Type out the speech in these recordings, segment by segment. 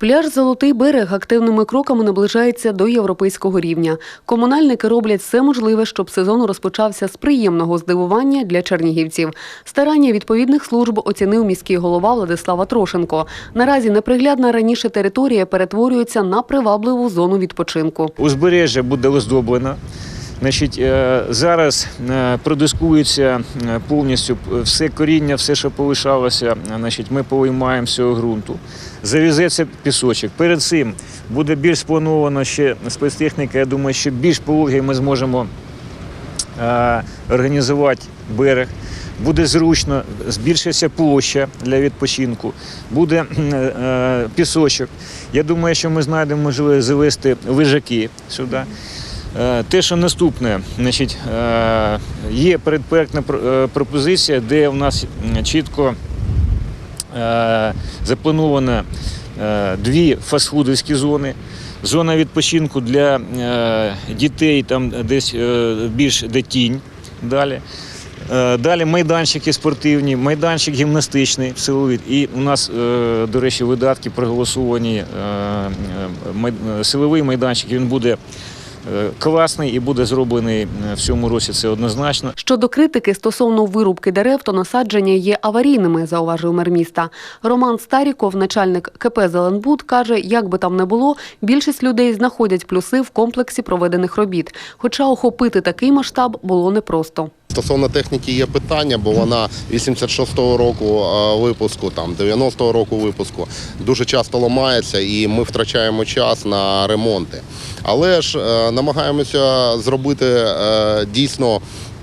Пляж Золотий берег активними кроками наближається до європейського рівня. Комунальники роблять все можливе, щоб сезон розпочався з приємного здивування для чернігівців. Старання відповідних служб оцінив міський голова Владислава Трошенко. Наразі неприглядна раніше територія перетворюється на привабливу зону відпочинку. Узбережжя буде оздоблено. Значить, е, зараз е, продискується е, повністю все коріння, все, що полишалося. Значить, ми повиймаємо з цього ґрунту. Завізеться пісочок. Перед цим буде більш сплановано ще спецтехніка. Я думаю, що більш пологий ми зможемо організувати берег. Буде зручно, збільшиться площа для відпочинку, буде пісочок. Я думаю, що ми знайдемо можливість завести лежаки сюди. Е, Те, що наступне, значить, е, є передпроектна пр- е, пропозиція, де у нас чітко заплановано дві фастфудовські зони. Зона відпочинку для дітей, там десь більш де тінь далі. Далі майданчики спортивні, майданчик гімнастичний, силовий. І у нас, до речі, видатки проголосовані. Силовий майданчик він буде класний і буде зроблений е, в цьому році. Це однозначно. Щодо критики стосовно вирубки дерев, то насадження є аварійними, зауважив мер міста. Роман Старіков, начальник КП Зеленбуд, каже, як би там не було, більшість людей знаходять плюси в комплексі проведених робіт. Хоча охопити такий масштаб було непросто. Стосовно техніки є питання, бо вона 86-го року е, випуску, там 90-го року випуску дуже часто ламається, і ми втрачаємо час на ремонти. Але ж е, намагаємося зробити е, дійсно.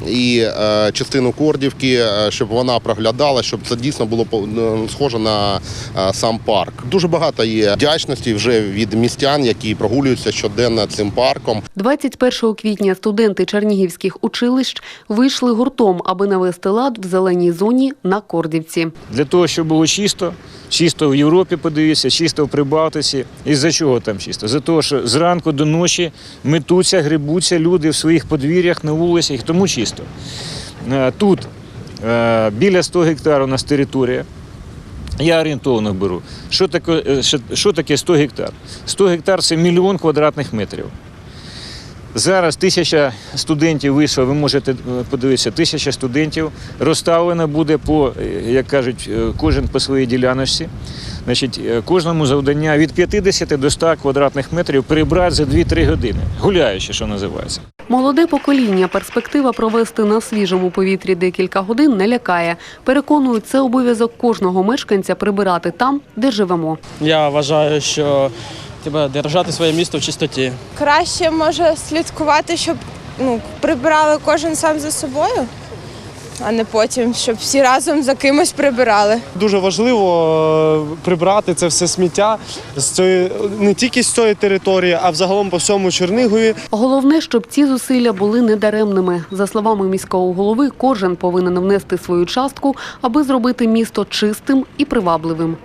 І е, частину Кордівки, е, щоб вона проглядала, щоб це дійсно було по- е, схоже на е, сам парк. Дуже багато є вдячності вже від містян, які прогулюються щоденно цим парком. 21 квітня студенти чернігівських училищ вийшли гуртом, аби навести лад в зеленій зоні на Кордівці. Для того, щоб було чисто, чисто в Європі подивіться, чисто в Прибалтиці. І за чого там чисто? За того, що зранку до ночі метуться, грибуться люди в своїх подвір'ях, на вулицях, тому чисто. Е, Тут е, біля 100 гектарів у нас територія. Я орієнтовно беру. Що таке, е, що, таке 100 гектар? 100 гектар це мільйон квадратних метрів. Зараз тисяча студентів вийшло, ви можете подивитися, тисяча студентів розставлено буде по, як кажуть, кожен по своїй діляночці. Значить, е, кожному завдання від 50 до 100 квадратних метрів прибрати за 2-3 години. Гуляючи, що називається. Молоде покоління перспектива провести на свіжому повітрі декілька годин не лякає. Переконують, це обов'язок кожного мешканця прибирати там, де живемо. Я вважаю, що треба держати своє місто в чистоті. краще може слідкувати, щоб ну, прибирали кожен сам за собою, а не потім, щоб всі разом за кимось прибирали. Дуже важливо е, прибрати це все сміття з цієї не тільки з цієї території, а взагалом по всьому Чернигові. Головне, щоб ці зусилля були недаремними. За словами міського голови, кожен повинен внести свою частку, аби зробити місто чистим і привабливим.